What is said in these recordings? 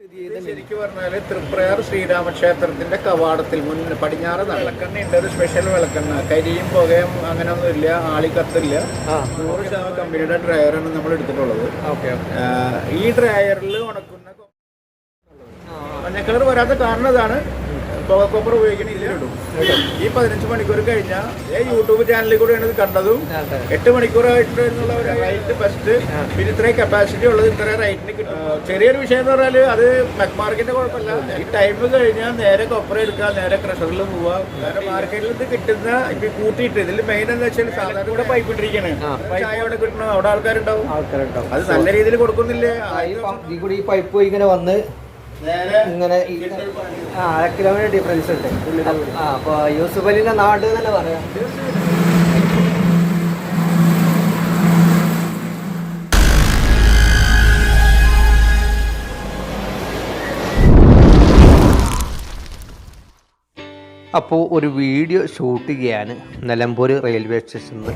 ശരിക്കും പറഞ്ഞാൽ തൃപ്രയാർ ശ്രീരാമക്ഷേത്രത്തിന്റെ കവാടത്തിൽ മുൻ പടിഞ്ഞാറ് വിളക്കെണ്ണ ഉണ്ട് ഒരു സ്പെഷ്യൽ വിളക്കെണ്ണ കരിയും പുകയും അങ്ങനെ ഒന്നും ഇല്ല ആളി കത്തില്ല നൂറ് ശതമാനം കമ്പനിയുടെ ഡ്രയറാണ് നമ്മൾ എടുത്തിട്ടുള്ളത്. ഈ ഡ്രയറിൽ ഉണക്കുന്ന മഞ്ഞക്കളർ കളർ വരാത്ത കാരണം ഇതാണ്. പുക കോപ്പർ ഉപയോഗിക്കുന്ന ഇതിലിടും ഈ പതിനഞ്ച് മണിക്കൂർ കഴിഞ്ഞാൽ യൂട്യൂബ് ചാനലിൽ കൂടെയാണ് ഇത് കണ്ടതും. എട്ട് മണിക്കൂറായിട്ട് എന്നുള്ള ഒരു റൈറ്റ് ഫസ്റ്റ് പിന്നെ ഇത്രയും കപ്പാസിറ്റി ഉള്ളത് ഇത്രയും റൈറ്റിന് കിട്ടും. ചെറിയൊരു വിഷയം എന്ന് പറഞ്ഞാൽ അത് മാർക്കറ്റിന്റെ കുഴപ്പമില്ല. ഈ ടൈം കഴിഞ്ഞാൽ നേരെ കൊപ്പറ എടുക്കുക നേരെ ക്രഷറിൽ പോവാ വേറെ മാർക്കറ്റിൽ ഇത് കിട്ടുന്ന ഇപ്പൊ കൂട്ടിയിട്ട് ഇതിൽ മെയിൻ എന്താ വെച്ചാൽ സാധാരണ ഇവിടെ പൈപ്പ് ഇട്ടിരിക്കണേ ചായ അവിടെ കിട്ടണം അവിടെ ആൾക്കാരുണ്ടാവും. ആൾക്കാരുണ്ടാവും. അത് നല്ല രീതിയിൽ കൊടുക്കുന്നില്ലേ? ഈ കൂടി പൈപ്പ് ഇങ്ങനെ വന്ന് ഇങ്ങനെ ആ അര കിലോമീറ്റർ ഡിഫറൻസ് ഉണ്ട്. ആ അപ്പൊ യൂസുഫ് അലിന്റെ നാട് തന്നെ പറയാം? അപ്പോൾ ഒരു വീഡിയോ ഷൂട്ട് ചെയ്യാൻ നിലമ്പൂർ റെയിൽവേ സ്റ്റേഷനിൽ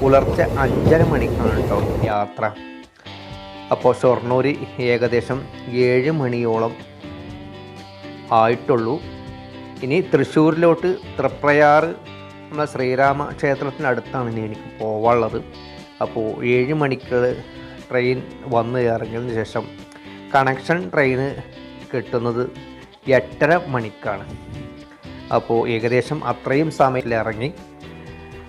പുലർച്ചെ അഞ്ചര മണിക്കാണ് കേട്ടോ യാത്ര. അപ്പോൾ ഷൊർണൂർ ഏകദേശം ഏഴ് മണിയോളം ആയിട്ടുള്ളൂ. ഇനി തൃശ്ശൂരിലോട്ട് തൃപ്രയാർ നമ്മളെ ശ്രീരാമ ക്ഷേത്രത്തിനടുത്താണ് ഇനി എനിക്ക് പോവാനുള്ളത്. അപ്പോൾ ഏഴ് മണിക്ക് ട്രെയിൻ വന്ന് ഇറങ്ങിയതിന് ശേഷം കണക്ഷൻ ട്രെയിന് കിട്ടുന്നത് എട്ടര മണിക്കാണ്. അപ്പോൾ ഏകദേശം അത്രയും സമയത്തിൽ ഇറങ്ങി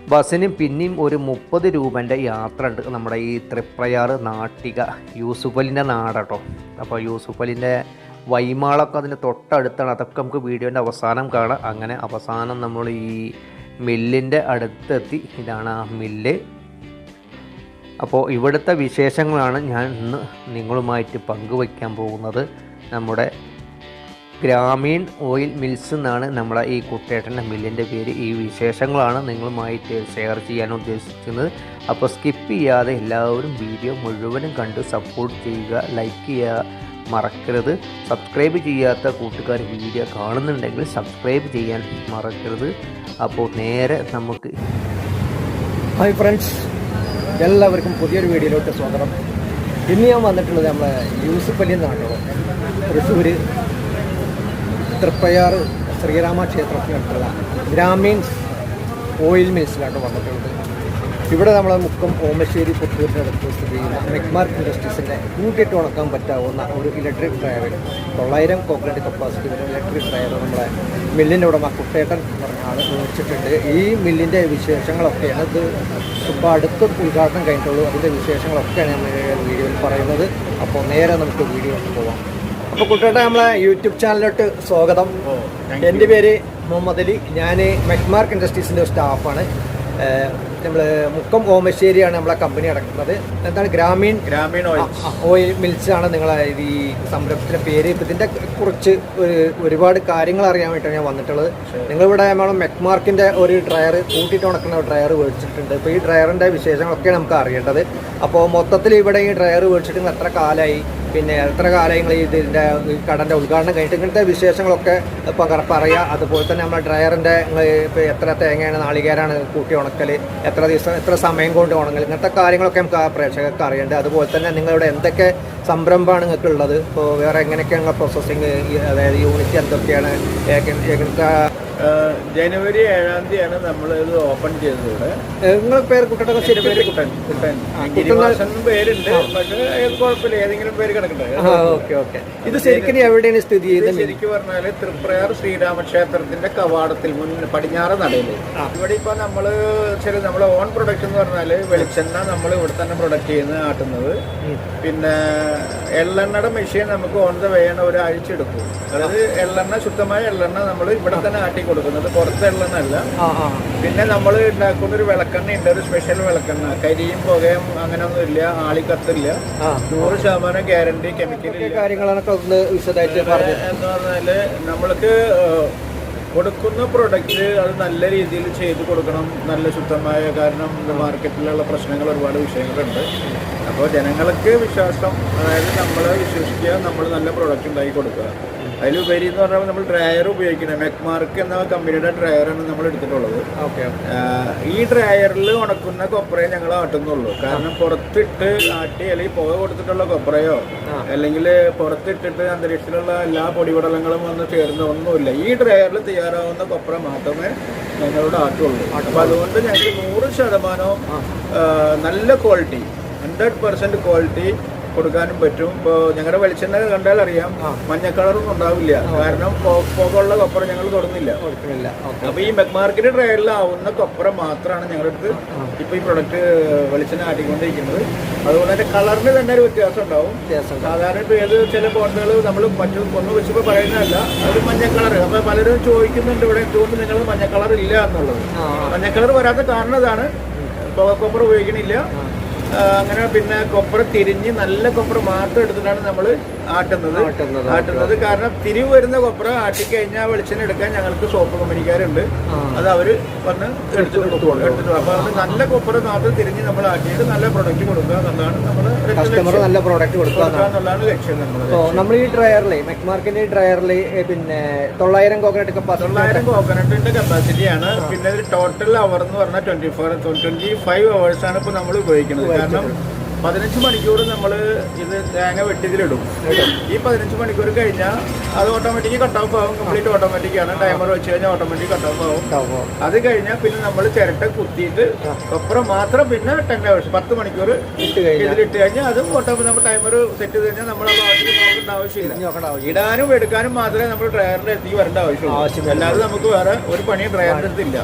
ബസ്സിന് പിന്നെയും ഒരു മുപ്പത് രൂപന്റെ യാത്ര ഉണ്ട് നമ്മുടെ ഈ തൃപ്രയാർ നാട്ടിക യൂസുഫലിന്റെ നാടാട്ടോ. അപ്പോൾ യൂസുഫലിന്റെ വൈമാളൊക്കെ അതിന്റെ തൊട്ടടുത്താണ്. അതൊക്കെ നമുക്ക് വീഡിയോന്റെ അവസാനം കാണാം. അങ്ങനെ അവസാനം നമ്മൾ ഈ മില്ലിന്റെ അടുത്തെത്തി. ഇതാണ് ആ മില്ല്. അപ്പോൾ ഇവിടുത്തെ വിശേഷങ്ങളാണ് ഞാൻ ഇന്ന് നിങ്ങളുമായിട്ട് പങ്കുവയ്ക്കാൻ പോകുന്നത്. നമ്മുടെ ഗ്രാമീൺ ഓയിൽ മിൽസ് എന്നാണ് നമ്മളെ ഈ കുട്ടേട്ടന്റെ മില്ലിന്റെ പേര്. ഈ വിശേഷങ്ങളാണ് നിങ്ങളുമായി ഷെയർ ചെയ്യാൻ ഉദ്ദേശിക്കുന്നത്. അപ്പോൾ സ്കിപ്പ് ചെയ്യാതെ എല്ലാവരും വീഡിയോ മുഴുവനും കണ്ട് സപ്പോർട്ട് ചെയ്യുക ലൈക്ക് ചെയ്യുക മറക്കരുത്. സബ്സ്ക്രൈബ് ചെയ്യാത്ത കൂട്ടുകാർ വീഡിയോ കാണുന്നുണ്ടെങ്കിൽ സബ്സ്ക്രൈബ് ചെയ്യാൻ മറക്കരുത്. അപ്പോൾ നേരെ നമുക്ക് ഹായ് ഫ്രണ്ട്സ് എല്ലാവർക്കും പുതിയൊരു വീഡിയോയിലോട്ട് സ്വാഗതം. ഇന്ന് ഞാൻ വന്നിട്ടുള്ളത് നമ്മളെ യൂസുഫ് അലി നാട്ടോ തൃശ്ശൂർ തൃപ്പയാർ ശ്രീരാമ ക്ഷേത്രത്തിനടുത്തുള്ള ഗ്രാമീൺ ഓയിൽ മിൽസിലാണ് വന്നിട്ടുള്ളത്. ഇവിടെ നമ്മളെ മുക്കം ഓമശ്ശേരി പുത്തൂരിന്റെ അടുത്ത് സ്ഥിതി ചെയ്യുന്ന മെക്മാർക്ക് ഇൻഡസ്ട്രീസിന്റെ കൂട്ടിയിട്ട് ഉണക്കാൻ പറ്റാവുന്ന ഒരു ഇലക്ട്രിക് ഡ്രൈവർ തൊള്ളായിരം കോക്കനട്ട് കപ്പാസിറ്റി വരുന്ന ഇലക്ട്രിക് ഡ്രൈവർ നമ്മളെ മില്ലിന്റെ ഉടമ കുട്ടേട്ടൻ പറഞ്ഞ ആൾ വിളിച്ചിട്ടുണ്ട് ഈ മില്ലിന്റെ വിശേഷങ്ങളൊക്കെയാണ് ഇത് ഇപ്പോൾ അടുത്ത് ഉദ്ഘാടനം കഴിഞ്ഞിട്ടുള്ളൂ. അതിന്റെ വിശേഷങ്ങളൊക്കെയാണ് നമ്മൾ വീഡിയോയിൽ പറയുന്നത്. അപ്പോൾ നേരെ നമുക്ക് വീഡിയോ പോവാം. അപ്പോൾ കുട്ടികളുടെ നമ്മളെ യൂട്യൂബ് ചാനലിലോട്ട് സ്വാഗതം. എന്റെ പേര് മുഹമ്മദ് അലി. ഞാൻ മെക്മാർക്ക് ഇൻഡസ്ട്രീസിന്റെ സ്റ്റാഫാണ്. നമ്മൾ മുക്കം ഓമശ്ശേരിയാണ് നമ്മളെ കമ്പനി അടക്കുന്നത് എന്താണ്? ഗ്രാമീൺ ഗ്രാമീൺ ഓയിൽ മിൽസ് ആണ് നിങ്ങളെ ഈ സംരംഭത്തിന്റെ പേര്. ഇപ്പൊ ഇതിന്റെ കുറിച്ച് ഒരു ഒരുപാട് കാര്യങ്ങൾ അറിയാൻ വേണ്ടിയിട്ടാണ് ഞാൻ വന്നിട്ടുള്ളത്. നിങ്ങളിവിടെ നമ്മൾ മെക്മാർക്കിന്റെ ഒരു ഡ്രയർ കൂട്ടിയിട്ട് ഉണക്കുന്ന ഡ്രയർ മേടിച്ചിട്ടുണ്ട്. ഇപ്പൊ ഈ ഡ്രയറിന്റെ വിശേഷങ്ങളൊക്കെ നമുക്ക് അറിയേണ്ടത്. അപ്പോൾ മൊത്തത്തിൽ ഇവിടെ ഈ ഡ്രയർ മേടിച്ചിട്ട് എത്ര കാലമായി പിന്നെ എത്ര കാലം നിങ്ങൾ ഇതിന്റെ കടന്റെ ഉദ്ഘാടനം കഴിഞ്ഞിട്ട്? ഇങ്ങനത്തെ വിശേഷങ്ങളൊക്കെ പകർ പറയുക അതുപോലെ തന്നെ നമ്മുടെ ഡ്രയറിന്റെ ഇപ്പോൾ എത്ര തേങ്ങയാണ് നാളികേരാണ് കൂട്ടി ഉണക്കൽ എത്ര ദിവസം എത്ര സമയം കൊണ്ട് ഉണങ്ങൽ ഇങ്ങനത്തെ കാര്യങ്ങളൊക്കെ നമുക്ക് ആ പ്രേക്ഷകർക്ക് അറിയേണ്ടത്. അതുപോലെ തന്നെ നിങ്ങളുടെ എന്തൊക്കെ സംരംഭമാണ് നിങ്ങൾക്ക് ഉള്ളത്? ഇപ്പോൾ വേറെ എങ്ങനെയൊക്കെയാണ് പ്രോസസ്സിങ് അതായത് യൂണിറ്റ് എന്തൊക്കെയാണ്? ഏക- എങ്ങനത്തെ ആ, ജനുവരി ഏഴാം തീയതിയാണ് നമ്മൾ ഇത് ഓപ്പൺ ചെയ്തത് ഇവിടെ നിങ്ങൾ പേര് എന്റെ പേര് കുട്ടൻ കുട്ടൻ. ഗിരിവാസൻ പേരുണ്ട് പക്ഷേ കുഴപ്പമില്ല. ഏതെങ്കിലും പേര് കിടക്കട്ടെ. ആ ഓക്കെ ഓക്കെ. ഇത് ശരിക്കും എവിടെയാണ് സ്ഥിതി ചെയ്തത് ശരിക്കും പറഞ്ഞാൽ തൃപ്രയാർ ശ്രീരാമക്ഷേത്രത്തിന്റെ കവാടത്തിൽ മുൻ പടിഞ്ഞാറ് നടയിൽ. ഇവിടെ ഇപ്പൊ നമ്മൾ ചില നമ്മളെ ഓൺ പ്രൊഡക്ഷൻ എന്ന് പറഞ്ഞാൽ വെളിച്ചെണ്ണ നമ്മൾ ഇവിടെ തന്നെ പ്രൊഡക്റ്റ് ചെയ്യുന്ന ആട്ടുന്നത്. പിന്നെ എള്ളെണ്ണയുടെ മെഷീൻ നമുക്ക് ഓൺ ദ വേണ ഒരാഴ്ച എടുക്കും. അതായത് എള്ളെണ്ണ ശുദ്ധമായ എള്ളെണ്ണ നമ്മൾ ഇവിടെ തന്നെ ആട്ടി കൊടുക്കുന്നത്. പുറത്തുള്ളതല്ല പിന്നെ നമ്മൾ ഉണ്ടാക്കുന്ന ഒരു വിളക്കെണ്ണ ഉണ്ട് ഒരു സ്പെഷ്യൽ വിളക്കെണ്ണ. കരിയും പുകയും അങ്ങനെ ഒന്നും ഇല്ല. ആളി കത്തില്ല. നൂറ് ശതമാനം ഗ്യാരണ്ടി കെമിക്കൽ ഈ കാര്യങ്ങളൊക്കെ ഒന്ന് വിശദമായിട്ട് പറഞ്ഞു എന്ന് പറഞ്ഞാൽ നമ്മൾക്ക് കൊടുക്കുന്ന പ്രൊഡക്റ്റ് അത് നല്ല രീതിയിൽ ചെയ്ത് കൊടുക്കണം. നല്ല ശുദ്ധമായ കാരണം മാർക്കറ്റിലുള്ള പ്രശ്നങ്ങൾ ഒരുപാട് വിഷയങ്ങളുണ്ട്. അപ്പോൾ ജനങ്ങൾക്ക് വിശ്വാസം അതായത് നമ്മൾ വിശ്വസിക്കുക നമ്മൾ നല്ല പ്രൊഡക്റ്റ് ഉണ്ടാക്കി കൊടുക്കുക. അതിലുപരി എന്ന് പറഞ്ഞാൽ നമ്മൾ ഡ്രയർ ഉപയോഗിക്കുന്നത് മെക്മാർക്ക് എന്ന കമ്പനിയുടെ ഡ്രയറാണ് നമ്മൾ എടുത്തിട്ടുള്ളത്. ഓക്കെ ഈ ഡ്രയറിൽ ഉണക്കുന്ന കൊപ്രയെ ഞങ്ങൾ ആട്ടുന്നുള്ളൂ. കാരണം പുറത്തിട്ട് ആട്ടി അല്ലെങ്കിൽ പുക കൊടുത്തിട്ടുള്ള കൊപ്രയോ അല്ലെങ്കിൽ പുറത്തിട്ടിട്ട് അന്തരീക്ഷത്തിലുള്ള എല്ലാ പൊടിപടലങ്ങളും വന്ന് ചേർന്ന ഒന്നുമില്ല ഈ ഡ്രയറിൽ തയ്യാറാവുന്ന കൊപ്ര മാത്രമേ ഞങ്ങളോട് ആട്ടുള്ളൂ. അപ്പൊ അതുകൊണ്ട് ഞങ്ങൾക്ക് നൂറ് ശതമാനവും നല്ല ക്വാളിറ്റി ഹൺഡ്രഡ് പെർസെന്റ് ക്വാളിറ്റി കൊടുക്കാനും പറ്റും. ഇപ്പോൾ ഞങ്ങളുടെ വെളിച്ചെണ്ണ കണ്ടാൽ അറിയാം. മഞ്ഞ കളറൊന്നും ഉണ്ടാവില്ല. കാരണം പോകുള്ള പുകയുള്ള കൊപ്ര ഞങ്ങൾ തൊടുന്നില്ല. കൊടുക്കുന്നില്ല. ഓക്കെ. അപ്പൊ ഈ മെക്മാർക്കറ്റ് ട്രയലിലാവുന്ന കൊപ്പറ മാത്രമാണ് ഞങ്ങളുടെ അടുത്ത് ഇപ്പൊ ഈ പ്രൊഡക്റ്റ് വെളിച്ചെണ്ണ ആട്ടിക്കൊണ്ടിരിക്കുന്നത്. അതുകൊണ്ട് തന്നെ കളറിന് തന്നെ ഒരു വ്യത്യാസം ഉണ്ടാവും. സാധാരണ ഇപ്പോൾ ഏത് ചില ബോണ്ടുകൾ നമ്മൾ മറ്റു ഒന്ന് വെച്ചപ്പോൾ പറയുന്നതല്ല അത് മഞ്ഞ കളർ അപ്പോൾ പലരും ചോദിക്കുന്നുണ്ട് ഇവിടെ എന്തുകൊണ്ട് നിങ്ങൾ മഞ്ഞ കളർ ഇല്ല എന്നുള്ളത് മഞ്ഞ കളർ വരാത്ത കാരണം ഇതാണ് കൊപ്ര ഉപയോഗിക്കണില്ല. അങ്ങനെ പിന്നെ കൊപ്ര തിരിഞ്ഞ് നല്ല കൊപ്ര മാത്രം എടുത്തിട്ടാണ് നമ്മൾ ആട്ടുന്നത്. ആട്ടുന്നത്. കാരണം തിരിവ് വരുന്ന കൊപ്ര ആട്ടിക്കഴിഞ്ഞാൽ വെളിച്ചെണ്ണ എടുക്കാൻ ഞങ്ങൾക്ക് സോപ്പ് കമ്പനിക്കാരുണ്ട്. അത് അവർ വന്ന് എടുത്തു അപ്പൊ അത് നല്ല കൊപ്ര മാത്രം തിരിഞ്ഞ് നമ്മൾ ആട്ടിയിട്ട് നല്ല പ്രൊഡക്റ്റ് കൊടുക്കുക എന്നുള്ളതാണ് നമ്മൾ നല്ല പ്രോഡക്റ്റ് കൊടുക്കുക എന്നുള്ളതാണ് ലക്ഷ്യം നമ്മൾ ഈ ഡ്രയറിൽ മെക്മാർക്കിന്റെ ഡ്രയറിൽ പിന്നെ തൊള്ളായിരം കോക്കനട്ട് കപ്പാസിറ്റി തൊള്ളായിരം കോക്കനട്ടിന്റെ കപ്പാസിറ്റിയാണ് പിന്നെ ടോട്ടൽ അവർ എന്ന് പറഞ്ഞാൽ twenty four twenty five hours ആണ് ഇപ്പൊ നമ്മൾ ഉപയോഗിക്കുന്നത്. കാരണം പതിനഞ്ച് മണിക്കൂർ നമ്മൾ ഇത് തേങ്ങ വെട്ടിതിലിടും. ഈ പതിനഞ്ച് മണിക്കൂർ കഴിഞ്ഞാൽ അത് ഓട്ടോമാറ്റിക് കട്ട് ഓഫ് ആവും. കംപ്ലീറ്റ് ഓട്ടോമാറ്റിക് ആണ്. ടൈമർ വെച്ച് കഴിഞ്ഞാൽ ഓട്ടോമാറ്റിക് കട്ട് ഓഫ് ആവും. അത് കഴിഞ്ഞാൽ പിന്നെ നമ്മൾ ചിരട്ട കുത്തിയിട്ട് അപ്പുറം മാത്രം പിന്നെ ടെൻ അവേഴ്സ് പത്ത് മണിക്കൂർ ഇതിലിട്ട് കഴിഞ്ഞാൽ അതും ഓട്ടോമാറ്റിക് നമ്മൾ ടൈമർ സെറ്റ് ചെയ്ത് കഴിഞ്ഞാൽ നമ്മൾ നോക്കേണ്ട ആവശ്യമില്ല. ഇടാനും എടുക്കാനും മാത്രമേ നമ്മൾ ഡ്രയറിന്റെ അടുത്തേക്ക് വരേണ്ട ആവശ്യമുള്ളൂ. ആവശ്യമില്ല. അല്ലാതെ നമുക്ക് വേറെ ഒരു പണിയും ഡ്രയറിന്റെ അടുത്തില്ല.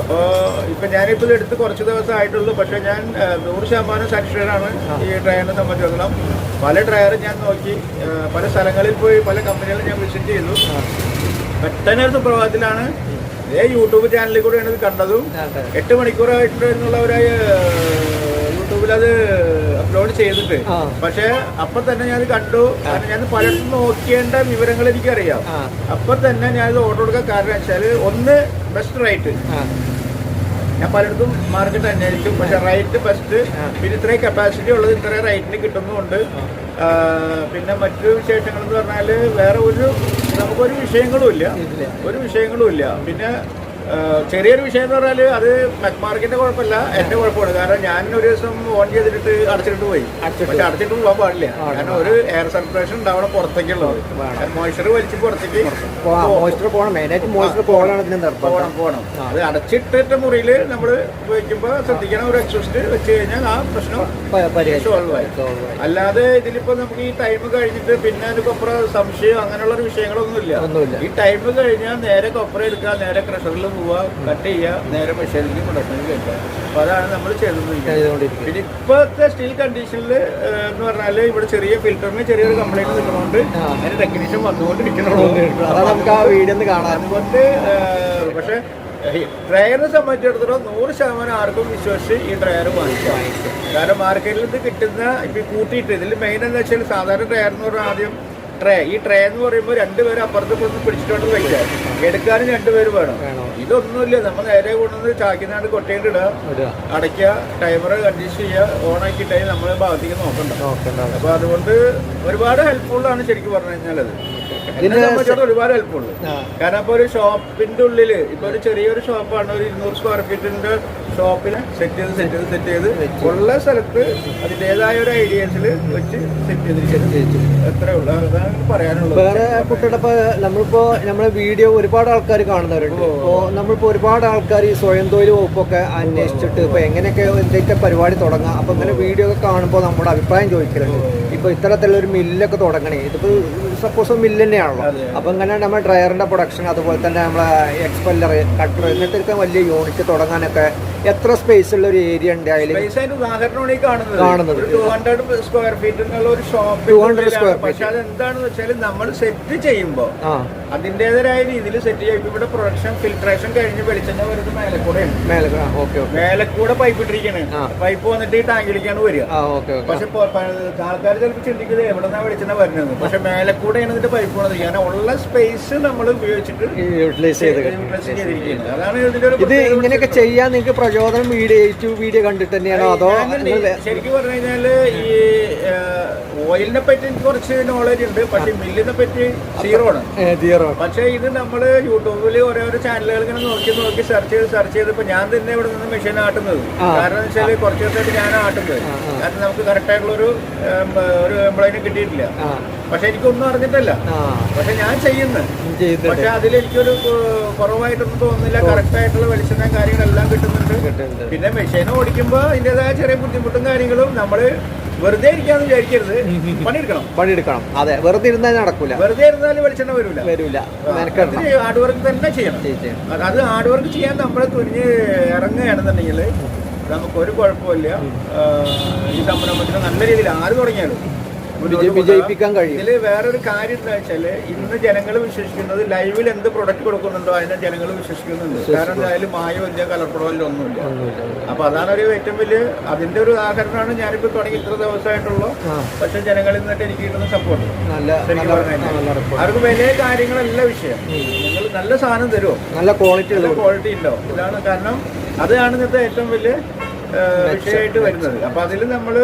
അപ്പോൾ ഇപ്പൊ ഞാനിപ്പോൾ എടുത്ത് കുറച്ച് ദിവസം ആയിട്ടുള്ളൂ പക്ഷെ ഞാൻ നൂറ് ശതമാനം സാറ്റിസ്ഫൈഡ് ആണ് ഈ ഡ്രയറിനെ സംബന്ധിച്ചിടത്തോളം. പല ഡ്രയറും ഞാൻ നോക്കി പല സ്ഥലങ്ങളിൽ പോയി പല കമ്പനികളിൽ ഞാൻ വിസിറ്റ് ചെയ്തു. പെട്ടെന്ന് ഒരു സുപ്രഭാതത്തിലാണ് ഇതേ യൂട്യൂബ് ചാനലിൽ കൂടെയാണ് ഇത് കണ്ടതും. എട്ട് മണിക്കൂറായിട്ട് എന്നുള്ള ഒരു യൂട്യൂബിൽ അത് അപ്ലോഡ് ചെയ്തിട്ട്. പക്ഷെ അപ്പൊ തന്നെ ഞാൻ കണ്ടു. ഞാൻ പലയിടത്തും നോക്കിയേണ്ട വിവരങ്ങൾ എനിക്കറിയാം. അപ്പൊ തന്നെ ഞാൻ ഇത് ഓർഡർ കൊടുക്കാൻ കാരണം വെച്ചാൽ ഒന്ന് ബെസ്റ്റ് റേറ്റ് ഞാൻ പലയിടത്തും മാർക്കറ്റ് അന്വേഷിക്കും പക്ഷെ റൈറ്റ് ഫസ്റ്റ് പിന്നെ ഇത്രയും കപ്പാസിറ്റി ഉള്ളത് ഇത്രയും റൈറ്റിന് കിട്ടുന്നുണ്ട് പിന്നെ മറ്റു വിശേഷങ്ങൾ എന്ന് പറഞ്ഞാൽ വേറെ ഒരു നമുക്കൊരു വിഷയങ്ങളും ഇല്ല. ഒരു വിഷയങ്ങളും ഇല്ല പിന്നെ ചെറിയൊരു വിഷയം എന്ന് പറഞ്ഞാൽ അത് മെക്മാർക്കിന്റെ കുഴപ്പമില്ല എന്റെ കുഴപ്പമാണ്. കാരണം ഞാൻ ഒരു ദിവസം ഓൺ ചെയ്തിട്ട് അടച്ചിട്ട് പോയി. അടച്ചിട്ട് പക്ഷെ അടച്ചിട്ട് പോകാൻ പാടില്ല. കാരണം ഒരു എയർ സർക്കുലേഷൻ ഉണ്ടാവണം പുറത്തേക്കുള്ളത്. മോയിസ്ചർ വലിച്ച് പുറത്തേക്ക് മോയ്സ്ചർ പോകണം. മെയിനായിട്ട് മോയ്സ്ചർ നിർബന്ധം. പോകണം പോകണം. അത് അടച്ചിട്ടിട്ട് മുറിയിൽ നമ്മൾ ഉപയോഗിക്കുമ്പോൾ ശ്രദ്ധിക്കണം ഒരു എക്സോസ്റ്റ് വെച്ച് കഴിഞ്ഞാൽ ആ പ്രശ്നം സോൾവ് ആയി. അല്ലാതെ ഇതിലിപ്പോ നമുക്ക് ഈ ടൈം കഴിഞ്ഞിട്ട് പിന്നെ അതിന് കൊപ്ര സംശയം അങ്ങനെയുള്ള ഒരു വിഷയങ്ങളൊന്നുമില്ല. ഒന്നുമില്ല. ഈ ടൈം കഴിഞ്ഞാൽ നേരെ കൊപ്ര എടുക്കുക നേരെ ക്രഷറിൽ പോവുക കട്ട് ചെയ്യുക നേരെ മെഷീനിലേക്ക് പ്രൊഡക്ഷനിൽ കഴിക്കുക അപ്പൊ അതാണ് നമ്മൾ ചെയ്തുകൊണ്ടിരിക്കുന്നത്. ചെയ്തുകൊണ്ടിരിക്കും പിന്നെ ഇപ്പോഴത്തെ സ്റ്റീൽ കണ്ടീഷനിൽ എന്ന് പറഞ്ഞാൽ ഇവിടെ ചെറിയ ഫിൽറ്ററിന് ചെറിയൊരു കംപ്ലൈന്റ് നിൽക്കുന്നതുകൊണ്ട് ആ. അതിന് ടെക്നീഷ്യൻ വന്നുകൊണ്ടിരിക്കണുള്ളൂ നമുക്ക് ആ വീഡിയോ കാണാം. അതുകൊണ്ട് പക്ഷേ ഡ്രയറിനെ സംബന്ധിച്ചിടത്തോളം നൂറ് ശതമാനം ആർക്കും വിശ്വസിച്ച് ഈ ഡ്രയർ വാങ്ങിക്കാം. കാരണം മാർക്കറ്റിൽ നിന്ന് കിട്ടുന്ന ഇപ്പൊ കൂട്ടിയിട്ട് ഇതിൽ മെയിൻ എന്താ വെച്ചാൽ സാധാരണ ഡ്രയർ എന്ന് പറഞ്ഞാൽ ആദ്യം ട്രേ ഈ ട്രേ എന്ന് പറയുമ്പോൾ രണ്ടുപേരും അപ്പുറത്ത് ഇപ്പുറത്ത് പിടിച്ചിട്ടുണ്ട് വയ്ക്ക എടുക്കാനും രണ്ടുപേര് വേണം. ഇതൊന്നുമില്ല നമ്മൾ നേരെ കൊണ്ടുവന്ന് ചാക്കിനാണ്ട് കൊട്ടയിട്ട് ഇടുക. അടയ്ക്കുക ടൈമർ അഡ്ജസ്റ്റ് ചെയ്യുക ഓൺ നമ്മൾ നമ്മളെ ഭാഗത്തേക്ക് നോക്കണ്ട. അപ്പൊ അതുകൊണ്ട് ഒരുപാട് ഹെൽപ്ഫുൾ ആണ് ശരിക്കും പറഞ്ഞു കഴിഞ്ഞാൽ അത്. സംബന്ധിച്ചിടത്തോളം ഒരുപാട് ഹെൽപ്ഫുൾ ആ. കാരണം ഇപ്പൊ ഒരു ഷോപ്പിന്റെ ഉള്ളിൽ ഇപ്പൊ ഒരു ചെറിയൊരു ഷോപ്പാണ് ഒരു ഇരുന്നൂറ് സ്ക്വയർ ഫീറ്റിന്റെ ഷോപ്പിന് സെറ്റ് ചെയ്ത് സെറ്റ് ചെയ്ത് സെറ്റ് ചെയ്ത് ഉള്ള സ്ഥലത്ത് അതിന്റെതായ ഒരു ഐഡിയൻസിൽ വെച്ച് സെറ്റ് ചെയ്തിരിക്കുന്നത് എത്രയേ ഉള്ളൂ. അതാണ് പറയാനുള്ളത്. വേറെ കുട്ടിയുടെ ഇപ്പൊ നമ്മളിപ്പോ നമ്മളെ വീഡിയോ ഒരുപാട് ആൾക്കാർ കാണുന്നവരുണ്ട്. ഇപ്പോ നമ്മളിപ്പോ ഒരുപാട് ആൾക്കാർ ഈ സ്വയം തൊഴിൽ വകുപ്പൊക്കെ അന്വേഷിച്ചിട്ട് ഇപ്പൊ എങ്ങനെയൊക്കെ എന്തൊക്കെ പരിപാടി തുടങ്ങാം. അപ്പൊ ഇങ്ങനെ വീഡിയോ ഒക്കെ കാണുമ്പോൾ നമ്മുടെ അഭിപ്രായം ചോദിക്കലുണ്ട്. ഇപ്പൊ ഇത്തരത്തിലുള്ള ഒരു മില്ലൊക്കെ തുടങ്ങണേ. ഇതിപ്പോ സപ്പോസ് മില്ല് തന്നെയാണല്ലോ. അപ്പം ഇങ്ങനെ നമ്മൾ ഡ്രയറിന്റെ പ്രൊഡക്ഷൻ അതുപോലെ തന്നെ നമ്മളെ എക്സ്പെല്ലർ കട്ടർ ഇങ്ങനത്തെ വലിയ യൂണിറ്റ് തുടങ്ങാനൊക്കെ എത്ര സ്പേസ് ഉള്ള ഒരു ഏരിയ ഉണ്ട് അതിൽ ഉദാഹരണമാണ് കാണുന്നത്. ടൂ ഹൺഡ്രഡ് സ്ക്വയർ ഫീറ്റ് ഒരു ഷോപ്പ് 200 square feet. പക്ഷെ അത് എന്താണെന്ന് വെച്ചാൽ നമ്മൾ സെറ്റ് ചെയ്യുമ്പോൾ അതിന്റെതായ രീതിയിൽ സെറ്റ് ചെയ്യുമ്പോൾ ഇവിടെ പ്രൊഡക്ഷൻ ഫിൽട്രേഷൻ കഴിഞ്ഞ് വെളിച്ചെണ്ണ വരുന്നത് മേലക്കൂടെയാണ് മേലക്കൂടെ പൈപ്പ് ഇട്ടിരിക്കണേ. പൈപ്പ് വന്നിട്ട് ഈ ടാങ്കിലേക്കാണ് വരിക. പക്ഷെ ആൾക്കാർ ചിലപ്പോൾ ചിന്തിക്കുന്നത് എവിടെ നിന്നാണ് വെളിച്ചെണ്ണ വരുന്നത്. പക്ഷെ മേലക്കൂടെയാണ് ഇതിന്റെ പൈപ്പ് പോണത്. കാരണം ഉള്ള സ്പേസ് നമ്മൾ ഉപയോഗിച്ചിട്ട് യൂട്ടിലൈസ് ചെയ്ത് അതാണ് ഇതിന്റെ ഒരു ഇത് ഇങ്ങനെയൊക്കെ ചെയ്യാൻ നിങ്ങൾക്ക് പ്രചോദനം വീഡിയോ യൂട്യൂബ് വീഡിയോ കണ്ടിട്ട് തന്നെയാണോ? അതോ ശരിക്കും പറഞ്ഞു കഴിഞ്ഞാൽ ഈ ഓയിലിനെ പറ്റി എനിക്ക് കുറച്ച് നോളജ് ഉണ്ട്. പക്ഷെ മില്ലിനെ പറ്റി സീറോ ആണ്. സീറോ പക്ഷേ ഇത് നമ്മൾ യൂട്യൂബിൽ ഓരോരോ ചാനലുകൾ ഇങ്ങനെ നോക്കി നോക്കി സെർച്ച് ചെയ്ത് സെർച്ച് ചെയ്തപ്പോ ഞാൻ തന്നെ ഇവിടെ നിന്ന് മെഷീൻ ആട്ടുന്നത്. കാരണം എന്ന് വെച്ചാൽ കുറച്ച് ദിവസമായിട്ട് ഞാൻ ആട്ടുന്നത്. കാരണം നമുക്ക് കറക്റ്റ് ആയിട്ടുള്ള ഒരു ഒരു എംപ്ലോയിനെ കിട്ടിയിട്ടില്ല. പക്ഷെ എനിക്കൊന്നും അറിഞ്ഞിട്ടല്ല. പക്ഷെ ഞാൻ ചെയ്യുന്നു. പക്ഷെ അതിൽ എനിക്കൊരു കു- കുറവായിട്ടൊന്നും തോന്നുന്നില്ല. കറക്റ്റ് ആയിട്ടുള്ള വെളിച്ചെണ്ണ കാര്യങ്ങളെല്ലാം കിട്ടുന്നുണ്ട്. കിട്ടുന്നുണ്ട്. പിന്നെ മെഷീൻ ഓടിക്കുമ്പോൾ അതിന്റെതായ ചെറിയ ബുദ്ധിമുട്ടും കാര്യങ്ങളും നമ്മൾ വെറുതെ ഇരിക്കാന്ന് വിചാരിക്കരുത്. പണിയെടുക്കണം. പണിയെടുക്കണം. അതെ വെറുതെ ഇരുന്നാൽ നടക്കൂല. വെറുതെ ഇരുന്നാൽ വെളിച്ചെണ്ണ വരൂല. വരൂല. ഹാർഡ് വർക്ക് തന്നെ ചെയ്യണം. അത് ഹാർഡ് വർക്ക് ചെയ്യാൻ നമ്മൾ തുനിഞ്ഞ് ഇറങ്ങുകയാണെന്നുണ്ടെങ്കിൽ നമുക്ക് ഒരു കുഴപ്പമില്ല ഈ സംരംഭത്തിന് നല്ല രീതിയിൽ ആര് തുടങ്ങിയാലും. വിജയിപ്പിക്കാൻ കഴിയും. ഇതിൽ വേറൊരു കാര്യം എന്താ വെച്ചാൽ ഇന്ന് ജനങ്ങൾ വിശ്വസിക്കുന്നത് ലൈവിൽ എന്ത് പ്രൊഡക്റ്റ് കൊടുക്കുന്നുണ്ടോ അതിനെ ജനങ്ങൾ വിശ്വസിക്കുന്നുണ്ട്. കാരണം അതിൽ മായോ കലർപ്പടമില്ല ഒന്നുമില്ല. ഒന്നുമില്ല. അപ്പൊ അതാണ് ഒരു ഏറ്റവും വലിയ അതിന്റെ ഒരു ഉദാഹരണമാണ് ഞാനിപ്പോ തുടങ്ങി ഇത്ര ദിവസമായിട്ടുള്ളൂ. പക്ഷെ ജനങ്ങളിൽ നിന്നിട്ട് എനിക്ക് കിട്ടുന്ന സപ്പോർട്ട് അവർക്ക് വലിയ കാര്യങ്ങളല്ല വിഷയം. നിങ്ങൾ നല്ല സാധനം തരുമോ നല്ല ക്വാളിറ്റി നല്ല ക്വാളിറ്റി ഉണ്ടോ? ഇതാണ് കാരണം അതാണ് ഇന്നത്തെ ഏറ്റവും വലിയ വിഷയമായിട്ട് വരുന്നത്. അപ്പൊ അതിൽ നമ്മൾ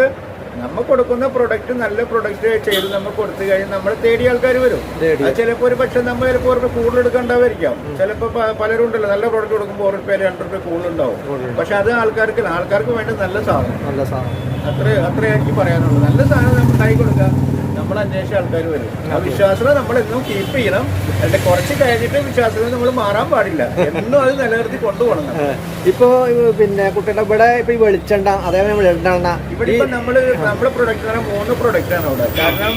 നമ്മൾ കൊടുക്കുന്ന പ്രൊഡക്റ്റ് നല്ല പ്രൊഡക്റ്റ് ചെയ്ത് നമ്മൾ കൊടുത്തു കഴിഞ്ഞാൽ നമ്മൾ തേടി ആൾക്കാർ വരും. ചിലപ്പോൾ ഒരു പക്ഷെ നമ്മൾ ചിലപ്പോൾ ഒരു കൂടുതൽ എടുക്കേണ്ടവരിക്കാം ചിലപ്പോൾ പലരും ഉണ്ടല്ലോ നല്ല പ്രൊഡക്റ്റ് കൊടുക്കുമ്പോൾ ഒരു പേര് രണ്ട് റുപ്യ കൂടുതൽ ഉണ്ടാവും പക്ഷെ അത് ആൾക്കാർക്ക് ആൾക്കാർക്ക് വേണ്ട നല്ല സാധനം. നല്ല സാധനം. അത്ര അത്രേ എനിക്ക് പറയാനുള്ളൂ. നല്ല സാധനം നമ്മൾ കൈ കൊടുക്കാം നമ്മൾ അന്വേഷിച്ച ആൾക്കാർ വരും. ആ വിശ്വാസം നമ്മൾ എന്നും കീപ്പ് ചെയ്യണം. എന്നിട്ട് കുറച്ച് കഴിഞ്ഞിട്ട് വിശ്വാസത്തിൽ നമ്മൾ മാറാൻ പാടില്ല. എന്നും അത് നിലനിർത്തി കൊണ്ടുപോകണം ഇപ്പോ പിന്നെ കുട്ടികളുടെ ഇവിടെ ഇപ്പൊ വെളിച്ചെണ്ണ അതേപോലെ ഇവിടെ ഇപ്പൊ നമ്മൾ നമ്മുടെ പ്രൊഡക്റ്റ് പറഞ്ഞാൽ മൂന്ന് പ്രൊഡക്റ്റ് ആണ് അവിടെ. കാരണം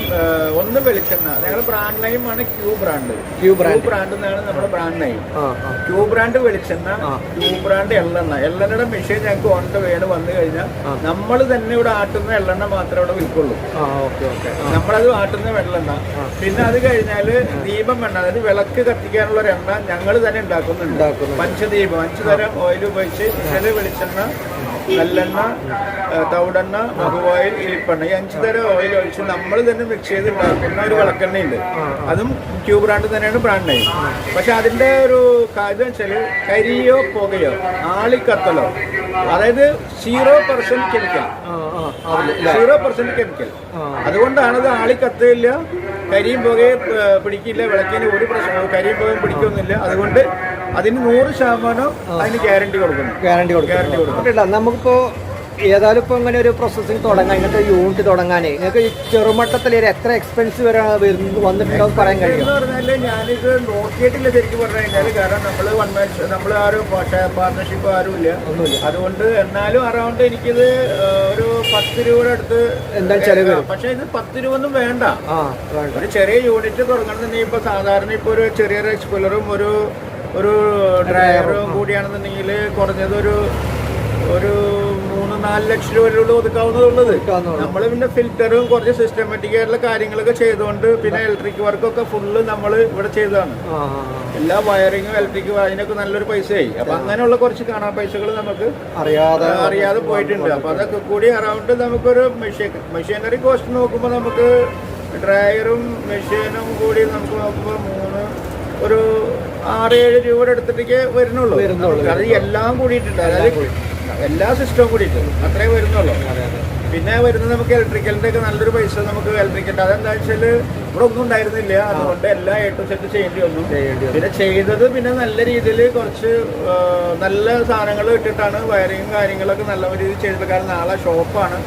ഒന്ന് വെളിച്ചെണ്ണ. ഞങ്ങളുടെ ബ്രാൻഡ് നെയിം ആണ് Q brand Q brand brand എന്നാണ് നമ്മുടെ ബ്രാൻഡ് നെയിം ക്യൂ ബ്രാൻഡ് വെളിച്ചെണ്ണ ക്യൂ ബ്രാൻഡ് എള്ളെണ്ണ. എള്ളെണ്ണയുടെ മെഷീൻ ഞങ്ങൾക്ക് ഓൺ ദ വേണ് വന്നു കഴിഞ്ഞാൽ നമ്മൾ തന്നെ ഇവിടെ ആട്ടുന്ന എള്ളെണ്ണ മാത്രമേ ഇവിടെ വിൽക്കുള്ളൂ. നമ്മളത് ആട്ടുന്ന വെള്ളെണ്ണ. പിന്നെ അത് കഴിഞ്ഞാൽ ദീപം എണ്ണ അതായത് വിളക്ക് കത്തിക്കാനുള്ള ഒരു എണ്ണ ഞങ്ങൾ തന്നെ ഉണ്ടാക്കുന്നുണ്ട്. പഞ്ചദീപം. അഞ്ചു തരം ഓയിൽ ഉപയോഗിച്ച് ഇന്നലെ വെളിച്ചെണ്ണ നല്ലെണ്ണ തവിടെണ്ണ മഹു ഓയിൽ ഇരിപ്പെണ്ണ. ഈ അഞ്ചു തരം ഓയിൽ ഒഴിച്ച് നമ്മൾ തന്നെ മിക്സ് ചെയ്ത് ഉണ്ടാക്കുന്ന ഒരു വിളക്കെണ്ണയുണ്ട്. അതും ക്യൂ ബ്രാൻഡ് തന്നെയാണ് ബ്രാൻഡ് നെയിം പക്ഷെ അതിന്റെ ഒരു കാര്യം വെച്ചാൽ കരിയോ പുകയോ ആളിക്കത്തലോ അതായത് zero percent chemical zero percent chemical അതുകൊണ്ടാണ് അത് ആളി കത്തില്ല കരിയും പുകയും പിടിക്കില്ല വിളക്കിന് ഒരു പ്രശ്നവും കരിയും പുകയും പിടിക്കൊന്നുമില്ല. അതുകൊണ്ട് അതിന് നൂറ് ശതമാനം അതിന് ഗ്യാരണ്ടി കൊടുക്കുന്നു. ഗ്യാരണ്ടി കൊടുക്കും. നമുക്കിപ്പോ ഏതായാലും ഇപ്പൊ ഇങ്ങനെ ഒരു പ്രോസസ്സിങ് തുടങ്ങാൻ ഇങ്ങനത്തെ യൂണിറ്റ് തുടങ്ങാനേ. നിങ്ങൾക്ക് ഈ ചെറുമട്ടത്തിൽ എത്ര എക്സ്പെൻസ് വരെ വന്നിട്ടുണ്ടോ പറയാൻ കഴിയും പറഞ്ഞാൽ ഞാനിത് നോക്കിയിട്ടില്ല ശരിക്കും പറഞ്ഞു കഴിഞ്ഞാൽ കാരണം നമ്മൾ വൺ മാൻ നമ്മൾ ആരും പാർട്ണർഷിപ്പ് പാർട്ണർഷിപ്പ് ആരുമില്ല. ഒന്നുമില്ല. അതുകൊണ്ട് എന്നാലും അറൗണ്ട് എനിക്കിത് ഒരു പത്ത് രൂപയുടെ അടുത്ത് എന്താ ചെലവ് പക്ഷെ ഇത് പത്ത് രൂപ ഒന്നും വേണ്ട. ഒരു ചെറിയ യൂണിറ്റ് തുടങ്ങണമെന്നുണ്ടെങ്കിൽ ഇപ്പൊ സാധാരണ ഇപ്പൊ ഒരു ചെറിയൊരു എക്സ്പെല്ലറും ഒരു ഒരു ഡ്രൈവറും കൂടിയാണെന്നുണ്ടെങ്കിൽ കുറഞ്ഞത് ഒരു ഒരു മൂന്ന് നാല് ലക്ഷം രൂപയിലുള്ള ഒതുക്കാവുന്നതുള്ളത്. ഒതുക്കാവുന്നതുള്ളൂ. നമ്മൾ പിന്നെ ഫിൽറ്ററും കുറച്ച് സിസ്റ്റമാറ്റിക് ആയിട്ടുള്ള കാര്യങ്ങളൊക്കെ ചെയ്തുകൊണ്ട് പിന്നെ ഇലക്ട്രിക് വർക്കൊക്കെ ഫുള്ള് നമ്മൾ ഇവിടെ ചെയ്തതാണ്. എല്ലാ വയറിങ്ങും ഇലക്ട്രിക് അതിനൊക്കെ നല്ലൊരു പൈസയായി. അപ്പൊ അങ്ങനെയുള്ള കുറച്ച് കാണാൻ പൈസകൾ നമുക്ക് അറിയാതെ അറിയാതെ പോയിട്ടുണ്ട്. അപ്പൊ അതൊക്കെ കൂടി അറൗണ്ട് നമുക്കൊരു മെഷീൻ മെഷീനറി കോസ്റ്റ് നോക്കുമ്പോൾ നമുക്ക് ഡ്രയറും മെഷീനും കൂടി നമുക്ക് നോക്കുമ്പോൾ മൂന്ന് ഒരു ആറ് ഏഴ് രൂപയുടെ അടുത്തിട്ടേക്ക് വരുന്നുള്ളൂ. വരുന്നുള്ളൂ. അത് എല്ലാം കൂടിയിട്ടുണ്ട്. അതായത് എല്ലാ സിസ്റ്റവും കൂടിയിട്ടുണ്ട്. അത്രേ വരുന്നുള്ളൂ. പിന്നെ വരുന്നത് നമുക്ക് ഇലക്ട്രിക്കലിന്റെ ഒക്കെ നല്ലൊരു പൈസ നമുക്ക് ഇലക്ട്രിക്കൽ അതെന്താ വെച്ചാൽ ഇവിടെ ഒന്നും ഉണ്ടായിരുന്നില്ല. അതുകൊണ്ട് എല്ലാ ഏറ്റവും സെറ്റ് ചെയ്യേണ്ടി വന്നു. പിന്നെ ചെയ്തത് പിന്നെ നല്ല രീതിയിൽ കുറച്ച് നല്ല സാധനങ്ങൾ ഇട്ടിട്ടാണ് വയറിങ്ങും കാര്യങ്ങളൊക്കെ നല്ല രീതിയിൽ ചെയ്തിട്ട് കാരണം നാളെ ഷോപ്പാണ്.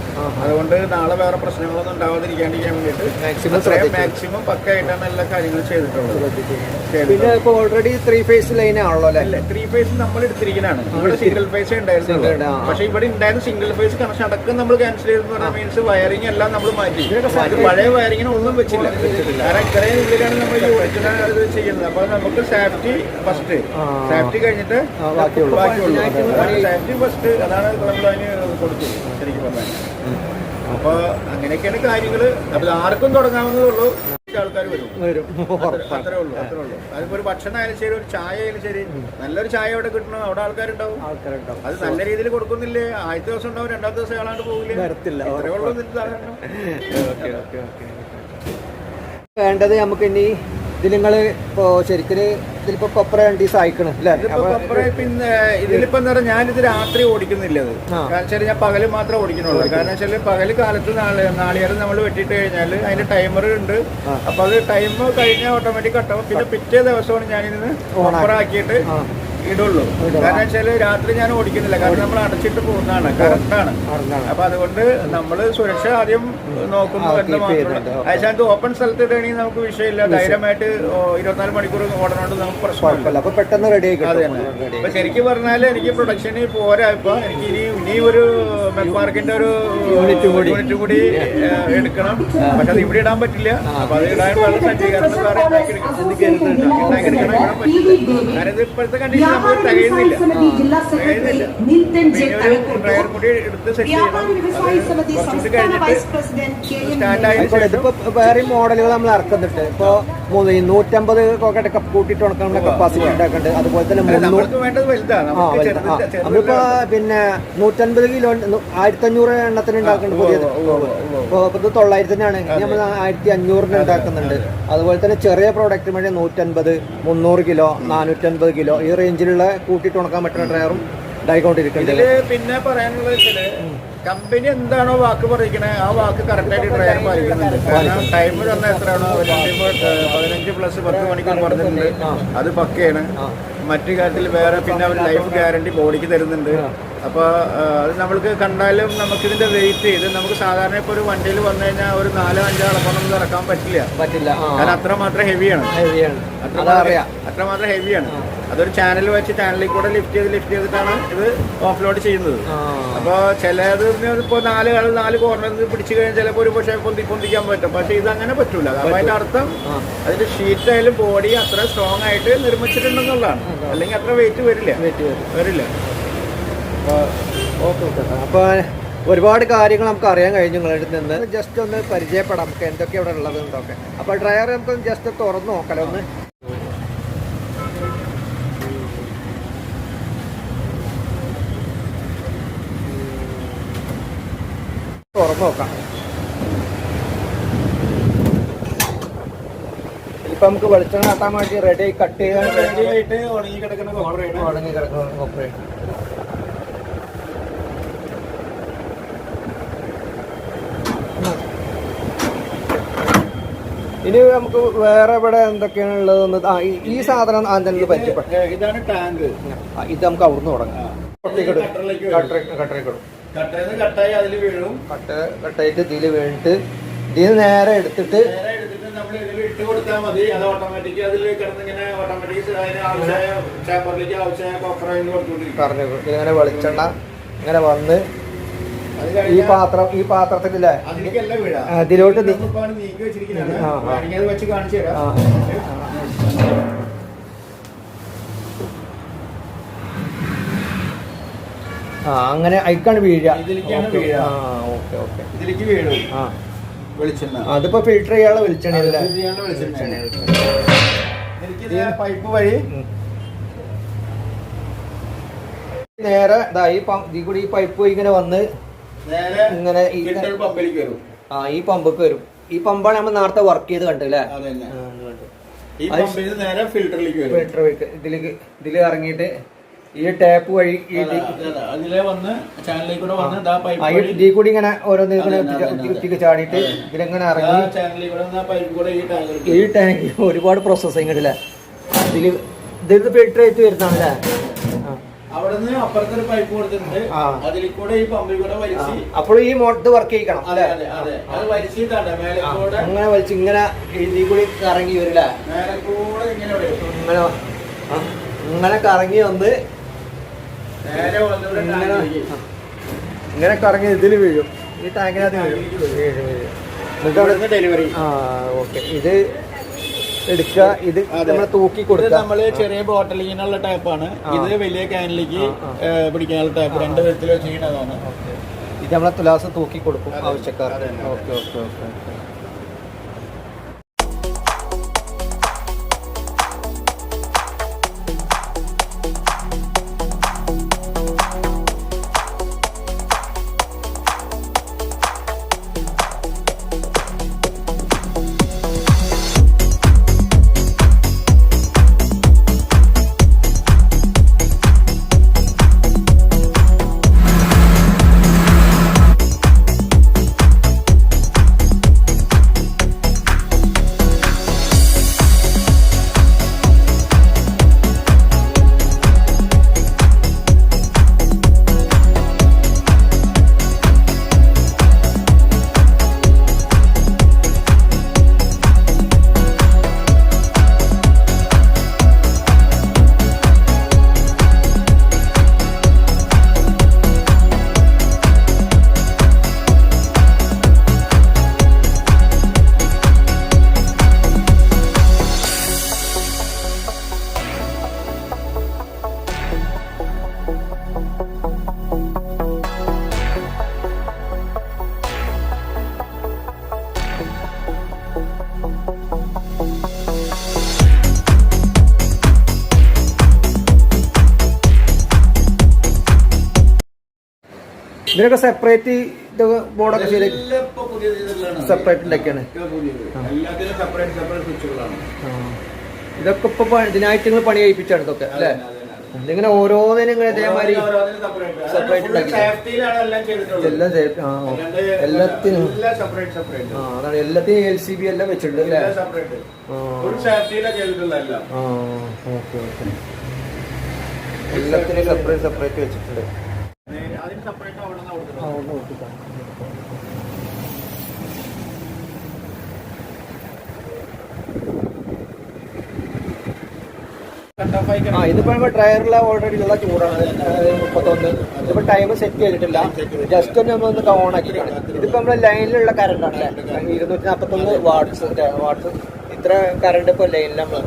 അതുകൊണ്ട് നാളെ വേറെ പ്രശ്നങ്ങളൊന്നും ഉണ്ടാവാതിരിക്കാണ്ടിരിക്കാൻ വേണ്ടിയിട്ട് മാക്സിമം പക്കായിട്ടാണ് എല്ലാ കാര്യങ്ങളും ചെയ്തിട്ടുള്ളത്. പിന്നെ ഇപ്പൊ ഓൾറെഡി ത്രീ ഫേസ് ലൈൻ ആണല്ലോ അല്ലേ? ത്രീ ഫേസ് നമ്മൾ എടുത്തിരിക്കുന്നതാണ് ഇവിടെ സിംഗിൾ ഫേസ് ഉണ്ടായിരുന്നു. പക്ഷെ ഇവിടെ ഉണ്ടായിരുന്ന സിംഗിൾ ഫേസ് കണക്ഷൻ അടക്കം നമ്മൾ ക്യാൻസൽ ചെയ്തെന്ന് പറഞ്ഞാൽ മീൻസ് വയറിംഗ് എല്ലാം നമ്മൾ മാറ്റി. പഴയ വയറിങ്ങിന് ഒന്നും വെച്ചില്ല. കാരണം ഇത്രയും ഉള്ളിലാണ് നമ്മൾ യൂണിറ്റിന് ഇത് ചെയ്യുന്നത്. അപ്പൊ നമുക്ക് സേഫ്റ്റി ഫസ്റ്റ്. സേഫ്റ്റി കഴിഞ്ഞിട്ട് ബാക്കിയുള്ളൂ. സേഫ്റ്റി ഫസ്റ്റ് അതാണ് നമ്മൾ അതിന് കൊടുത്തത് ശരിക്കും പറഞ്ഞാൽ. അപ്പൊ അങ്ങനെയൊക്കെയാണ് കാര്യങ്ങൾ. അപ്പൊ ഇത് ആർക്കും തുടങ്ങാവുന്നതുള്ളൂ ആൾക്കാർ വരും. അത്ര- അത്രേ ഉള്ളൂ അത്രേ ഉള്ളൂ. അതിപ്പോ ഒരു ഭക്ഷണം ആയാലും ശരി ഒരു ചായ ആയാലും ശരി നല്ലൊരു ചായ അവിടെ കിട്ടണം അവിടെ ആൾക്കാരുണ്ടാവും. അത് നല്ല രീതിയിൽ കൊടുക്കുന്നില്ലേ? ആദ്യത്തെ ദിവസം ഉണ്ടാവും രണ്ടാമത്തെ ദിവസം ആളാണ്ട് പോകില്ല ഇത്രേ ഉള്ളൂ ഇതിന്റെ സാധനം ഓക്കെ ഓക്കെ ഓക്കെ വേണ്ടത് നമുക്ക് ഇനി ഇതിൽ നിങ്ങൾ ഇപ്പോ ശരിക്കും ഇതിലിപ്പോ കൊപ്ര രണ്ട് ദിവസം അയക്കണം അല്ലേ? കൊപ്ര പിന്നെ ഇതിലിപ്പോ എന്താ പറയുക ഞാനിത് രാത്രി ഓടിക്കുന്നില്ല അത്. കാരണം വെച്ചാൽ ഞാൻ പകൽ മാത്രമേ ഓടിക്കുന്നുള്ളൂ. കാരണം വെച്ചാൽ പകൽ കാലത്ത് നാളെ നാളികേരം നമ്മൾ വെട്ടിട്ട് കഴിഞ്ഞാൽ അതിന്റെ ടൈമർ ഉണ്ട്. അപ്പൊ അത് ടൈം കഴിഞ്ഞാൽ ഓട്ടോമാറ്റിക് കട്ടാവും പിന്നെ പിറ്റേ ദിവസമാണ് ഞാനിന്ന് കൊപ്ര ആക്കിയിട്ട്. ഇടുള്ളൂ ഇടും. കാരണം വെച്ചാൽ രാത്രി ഞാൻ ഓടിക്കുന്നില്ല കാരണം നമ്മൾ അടച്ചിട്ട് പോകുന്നതാണ് കറക്റ്റാണ്. അപ്പൊ അതുകൊണ്ട് നമ്മൾ സുരക്ഷ ആദ്യം നോക്കുന്നു എന്ന്. അതിനകത്ത് ഓപ്പൺ സ്ഥലത്ത് ഇടണി നമുക്ക് വിഷയമില്ല ധൈര്യമായിട്ട് ഇരുപത്തിനാല് മണിക്കൂർ ഓടണോണ്ട് നമുക്ക് പ്രശ്നമില്ല അപ്പൊ പെട്ടെന്ന് റെഡി അതെ കിട്ടും ശരിക്കും പറഞ്ഞാൽ എനിക്ക് പ്രൊഡക്ഷന് പോരാ ഇപ്പൊ എനിക്ക് ഇനി ഇനി ഒരു മെക്മാർക്കിന്റെ ഒരു യൂണിറ്റ് കൂടി. യൂണിറ്റ് കൂടി എടുക്കണം പക്ഷെ അത് ഇവിടെ ഇടാൻ പറ്റില്ല അപ്പൊ അത് ഇടാൻ വളരെ സജ്ജീകരണം വേറെ ഉണ്ടാക്കിയെടുക്കണം. കാരണം ഇത് ഇപ്പോഴത്തെ കണ്ടീഷൻ ഇതിപ്പോ വേറെ മോഡലുകൾ നമ്മൾ ഇറക്കുന്നുണ്ട്. ഇപ്പോ നൂറ്റമ്പത് കോക്കറ്റ് കപ്പ് കൂട്ടിയിട്ട് ഉണക്കാനുള്ള കപ്പാസിറ്റി ഉണ്ടാക്കുന്നുണ്ട്. അതുപോലെ തന്നെ നമ്മളിപ്പോ പിന്നെ നൂറ്റൻപത് കിലോ ആയിരത്തി അഞ്ഞൂറ് എണ്ണത്തിന് ഉണ്ടാക്കുന്നുണ്ട് പുതിയത് ഉവ്വ് ഉവ്വ് ഉവ്വ്. ഇപ്പൊ ഇപ്പൊ ഇത് തൊള്ളായിരത്തിനാണ്. ഇനി നമ്മൾ ആയിരത്തി അഞ്ഞൂറിന് ഉണ്ടാക്കുന്നുണ്ട്. അതുപോലെ തന്നെ ചെറിയ പ്രോഡക്റ്റ് വേണ്ടി നൂറ്റൻപത് മുന്നൂറ് കിലോ നാനൂറ്റൻപത് കിലോ ഈ റേഞ്ചിലുള്ള കൂട്ടിയിട്ട് ഉണക്കാൻ പറ്റുന്ന ഡ്രയറും ഉണ്ടായിക്കൊണ്ടിരിക്കുന്നുണ്ട് ഇതിൽ പിന്നെ പറയാനുള്ളത് വെച്ചാൽ കമ്പനി എന്താണോ വാക്ക് പറയിക്കണേ ആ വാക്ക് കറക്റ്റായിട്ട് ഡ്രൈവർ പാലിക്കുന്നുണ്ട്. കാരണം ടൈം തന്നെ എത്രയാണോ പതിനഞ്ച് പ്ലസ് പത്ത് മണിക്കൂർ പറഞ്ഞിട്ടുണ്ട്. അത് പക്കയാണ്. മറ്റു കാര്യത്തിൽ വേറെ പിന്നെ അവർ ലൈഫ് ഗ്യാരണ്ടി ബോഡിക്ക് തരുന്നുണ്ട്. അപ്പോൾ അത് നമ്മൾക്ക് കണ്ടാലും നമുക്കിതിന്റെ വെയിറ്റ് ചെയ്ത് നമുക്ക് സാധാരണ ഇപ്പോൾ ഒരു വണ്ടിയിൽ വന്നു കഴിഞ്ഞാൽ ഒരു നാലോ അഞ്ചോ അളക്കൊന്നും ഇറക്കാൻ പറ്റില്ല. പറ്റില്ല. കാരണം അത്രമാത്രം ഹെവിയാണ് ഹെവിയാണ് അത്രമാത്രം മാത്രം അത്രമാത്രം ഹെവിയാണ് അതൊരു ചാനൽ വെച്ച് ചാനലിൽ കൂടെ ലിഫ്റ്റ് ചെയ്ത് ലിഫ്റ്റ് ചെയ്തിട്ടാണ് ഇത് ഓഫ്ലോഡ് ചെയ്യുന്നത്. അപ്പൊ അപ്പോൾ ചിലത് ഇപ്പോൾ നാല് ആൾ നാല് കോർണർ പിടിച്ചു കഴിഞ്ഞാൽ ചിലപ്പോ ഒരു പക്ഷേ പൊന്തി പൊന്തിക്കാൻ പറ്റും. പക്ഷെ ഇത് അങ്ങനെ പറ്റൂല. കാരണം അതിന്റെ അർത്ഥം അതിന്റെ ഷീറ്റ് ആയാലും ബോഡി അത്ര സ്ട്രോങ് ആയിട്ട് നിർമ്മിച്ചിട്ടുണ്ടെന്നുള്ളതാണ്. അല്ലെങ്കിൽ അത്ര വെയിറ്റ് വരില്ല. വരില്ല. ഓക്കെ ഓക്കെ അപ്പോൾ ഒരുപാട് കാര്യങ്ങൾ നമുക്ക് അറിയാൻ കഴിഞ്ഞു നിങ്ങളുടെ അടുത്ത് നിന്ന്. ജസ്റ്റ് ഒന്ന് പരിചയപ്പെടാം. നമുക്ക് എന്തൊക്കെ ഇവിടെ ഉള്ളത് എന്തൊക്കെ അപ്പോൾ ഡ്രയർ നമുക്ക് ജസ്റ്റ് തുറന്നു നോക്കലോ ഒന്ന്. തുറന്ന് നോക്കാം. ഇപ്പൊ നമുക്ക് വെളിച്ചെണ്ണ കാട്ടാൻ വേണ്ടി റെഡി കട്ട് ചെയ്യാൻ റെഡി ആയിട്ട് ഉണങ്ങി കിടക്കുന്ന കോപ്പറയാണ് ഉണങ്ങി കിടക്കുന്ന കോപ്പറേറ്റ് ഇനി നമുക്ക് വേറെ ഇവിടെ എന്തൊക്കെയാണ് ഉള്ളത് ആ ഈ- സാധനം അതിന് പറ്റിപ്പെട്ട ഇതാണ് ടാങ്ക്. ഇത് നമുക്ക് അവിടുന്ന് തുടങ്ങാം. കട്ടറേക്കിടും കട്ടറിക്കിടും കട്ടയിൽ കട്ടായി അതിൽ വീഴും. കട്ട കട്ടായിട്ട് ഇതിൽ വീണിട്ട് ഇതിൽ നേരെ എടുത്തിട്ട് നേരെ എടുത്തിട്ട് നമ്മൾ ഇതിൽ ഇട്ട് കൊടുത്താൽ മതി. അത് ഓട്ടോമാറ്റിക് അതിൽ കിടന്നിങ്ങനെ ഓട്ടോമാറ്റിക് അതിന് ആവശ്യമായ ചേമ്പറിലേക്ക് ആവശ്യമായ കോപ്പർ അതിന് കൊടുത്തുകൊണ്ടിരിക്കും പറഞ്ഞു ഇതിങ്ങനെ വെളിച്ചെണ്ണ ഇങ്ങനെ വന്ന് ഈ പാത്രം ഈ പാത്രത്തിലില്ലേ? അതിലോട്ട് നീക്കി വെച്ചിരിക്കുന്നത് വെച്ച് കാണിച്ചു. തരാം. ആ അങ്ങനെ അയക്കാണ് വീഴുക. ഇതിലേക്കാണ് ഓക്കേ. വീഴുക. ആ ഓക്കെ ഓക്കെ. ഇതിലേക്ക് വീഴും. ആ. വെളിച്ചെണ്ണ. അതിപ്പോ ഫിൽട്ടർ ചെയ്യാനുള്ള വെളിച്ചെണ്ണയല്ലേ ഇത് ചെയ്യാനുള്ള വെളിച്ചെണ്ണ ഇതിലേക്ക് പൈപ്പ് വഴി നേരെ ഇതാ ഈ പമ്പ് ഇതിൽ കൂടി ഈ പൈപ്പ് ഇങ്ങനെ വന്ന് നേരെ ഇങ്ങനെ ഈ ഫിൽറ്റർ പമ്പിലേക്ക് വരും. ആ ഈ പമ്പൊക്കെ വരും. ഈ പമ്പാണ് നമ്മൾ നേരത്തെ വർക്ക് ചെയ്ത് കണ്ടല്ലേ അതന്നെ. ഈ പമ്പിൽ നിന്ന് നേരെ ഫിൽറ്ററിലേക്ക് വരും. ഫിൽറ്റർ ഇതിലേക്ക് ഇതിൽ ഇറങ്ങിയിട്ട് ഈ ടാപ്പ് വഴി അതിലെ വന്ന് ചാനലിലേക്ക് കൂടെ വന്ന് ആ പൈപ്പ് ഇതിൽ കൂടി ഇങ്ങനെ ഓരോന്ന് ഇങ്ങനെ ചാടിയിട്ട് ഇതിലെങ്ങനെ ഇറങ്ങി. ചാനലിൽ കൂടെ പൈപ്പ് കൂടെ ഈ ടാങ്കിലേക്ക് ഈ ടാങ്ക് ഒരുപാട് പ്രോസസ്സിങ് ഉണ്ടല്ലേ ഇതിൽ ഇത് ഫിൽറ്റർ ആയിട്ട് വരുന്നതാണല്ലേ? ആ. അവിടെ നിന്ന് അപ്പുറത്തൊരു പൈപ്പ് കൊടുത്തിട്ടുണ്ട്. ആ. അതിൽ കൂടെ ഈ പമ്പിൽ കൂടെ വലിച്ച് അപ്പോൾ ഈ മോട്ടർ വർക്ക് ചെയ്യിക്കണം അതെ അതെ അതെ. അത് വലിച്ചിട്ടാണ് മേലെ ആ, കൂടെ അങ്ങനെ വലിച്ച് ഇങ്ങനെ ഇതിൽ കൂടി കറങ്ങി വരില്ല? മേലെ കൂടെ ഇങ്ങനെ ഇങ്ങനെ ഇങ്ങനെ കറങ്ങി വന്ന് ഇങ്ങനെ കറങ്ങി ഇതിൽ വീഴും. ഈ ടാങ്കിനകത്ത് വീഴും. ഡെലിവറി ആ ഓക്കെ ഇത് എടുക്കുക. ഇത് നമ്മളെ നമ്മൾ തൂക്കി കൊടുക്കുക. നമ്മൾ ചെറിയ ബോട്ടിലിങ്ങനുള്ള ടൈപ്പാണ്. ഇത് വലിയ ക്യാനിലേക്ക് പിടിക്കാനുള്ള ടൈപ്പ് രണ്ട് വിധത്തിൽ വെച്ചിരിക്കുന്നതാണ് ഇത് നമ്മളെ തുലാസം തൂക്കി കൊടുക്കും ആവശ്യക്കാർ ഓക്കെ. Okay okay okay. ഇതിനൊക്കെ സെപ്പറേറ്റ് ബോർഡൊക്കെ ശരി എല്ലാം ഇപ്പൊ പുതിയ ഇതിലാണ്. സെപ്പറേറ്റ് ഉണ്ടാക്കിയാണ് സെപ്പറേറ്റ് സെപ്പറേറ്റ് ഇതൊക്കെ ഇപ്പൊ ഇതിനായിട്ട് നിങ്ങൾ പണി കഴിപ്പിച്ചാണ് ഇതൊക്കെ അല്ലേ? ഇതിങ്ങനെ ഓരോന്നിനും ഇങ്ങനെ ഇതേമാതിരി. സേഫ്റ്റിയിലാണ് എല്ലാം എല്ലാത്തിനും സെപ്പറേറ്റ് സെപ്പറേറ്റ് ആ അതാണ്. എല്ലാത്തിനും എൽ സി ബി എല്ലാം വെച്ചിട്ടുണ്ട് അല്ലേ? സെപ്പറേറ്റ് ആ. Okay okay. എല്ലാത്തിനും സെപ്പറേറ്റ് സെപ്പറേറ്റ് വെച്ചിട്ടുണ്ട്. ഇതിപ്പോ നമ്മൾ ഡ്രയറിലെ ഓൾറെഡി ഉള്ള ചൂടാണ്. മുപ്പത്തൊന്ന്. ഇതിപ്പോ ടൈം സെറ്റ് ചെയ്തിട്ടില്ല. ജസ്റ്റ് ഒന്ന് നമ്മൾ ഒന്ന് ഓൺ ആക്കിയിട്ടാണ്. ഇതിപ്പോ നമ്മുടെ ലൈനിലുള്ള കറണ്ട് ആണ് അല്ലേ? ഇരുന്നൂറ്റി നാൽപ്പത്തൊന്ന് വാട്ട്സ് വാട്ട്സ് ഇത്ര കറണ്ട് ഇപ്പൊ ലൈനിൽ നമ്മൾ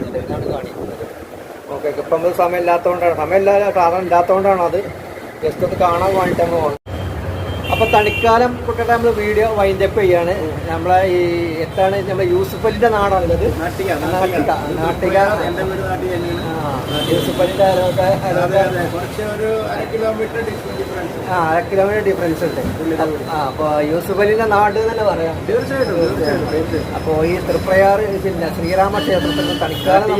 കാണിക്കുന്നത്. ഓക്കെ ഇപ്പൊ നമ്മൾ സമയം ഇല്ലാത്തതുകൊണ്ടാണ് സമയം ഇല്ലാതെ സാധനം ഇല്ലാത്തതുകൊണ്ടാണ് അത്? ജസ്റ്റ് ഒന്ന് കാണാൻ വേണ്ടിയിട്ട് നമ്മൾ വന്നത്. അപ്പൊ തണിക്കാലം കുട്ടിയുടെ നമ്മൾ വീഡിയോ വൈൻഡപ്പ് ചെയ്യാണ് നമ്മളെ ഈ എത്താണ് നമ്മളെ യൂസുഫലിന്റെ നാടാണുള്ളത് നാട്ടിക നാട്ടിക. എന്റെ വീട് നാട്ടിക യൂസുഫലിന്റെ കുറച്ച് ഒരു അര കിലോമീറ്റർ ഡിഫറൻസ് ആ അര കിലോമീറ്റർ ഡിഫറൻസ് ഉണ്ട്. ആ അപ്പൊ യൂസുഫലിന്റെ നാട് തന്നെ പറയാം? തീർച്ചയായിട്ടും തീർച്ചയായിട്ടും അപ്പോ ഈ തൃപ്രയാർ പിന്നെ ശ്രീരാമ ക്ഷേത്രത്തിൽ തണിക്കാലം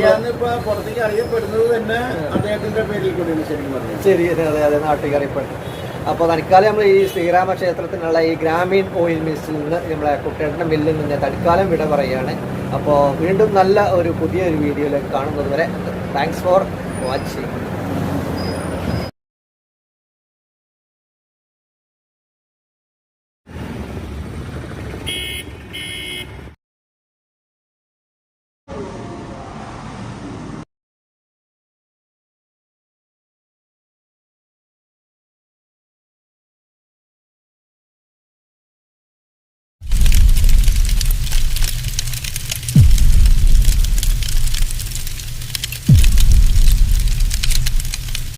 പുറത്തേക്ക് അറിയപ്പെടുന്നത് തന്നെ അദ്ദേഹത്തിന്റെ പേരിൽ കൂടിയാണ് ശരി അതെ അതെ നാട്ടിൽ അറിയപ്പെട്ടു അപ്പോൾ തൽക്കാലം നമ്മൾ ഈ ശ്രീരാമ ക്ഷേത്രത്തിനുള്ള ഈ ഗ്രാമീൺ ഓയിൽ മിൽസിൽ നിന്ന് നമ്മളെ കുട്ടേട്ടന്റെ മില്ലിൽ നിന്ന് തൽക്കാലം വിട പറയുകയാണ്. അപ്പോൾ വീണ്ടും നല്ല ഒരു പുതിയൊരു വീഡിയോയിലേക്ക് കാണുന്നത് വരെ താങ്ക്സ് ഫോർ വാച്ചിങ്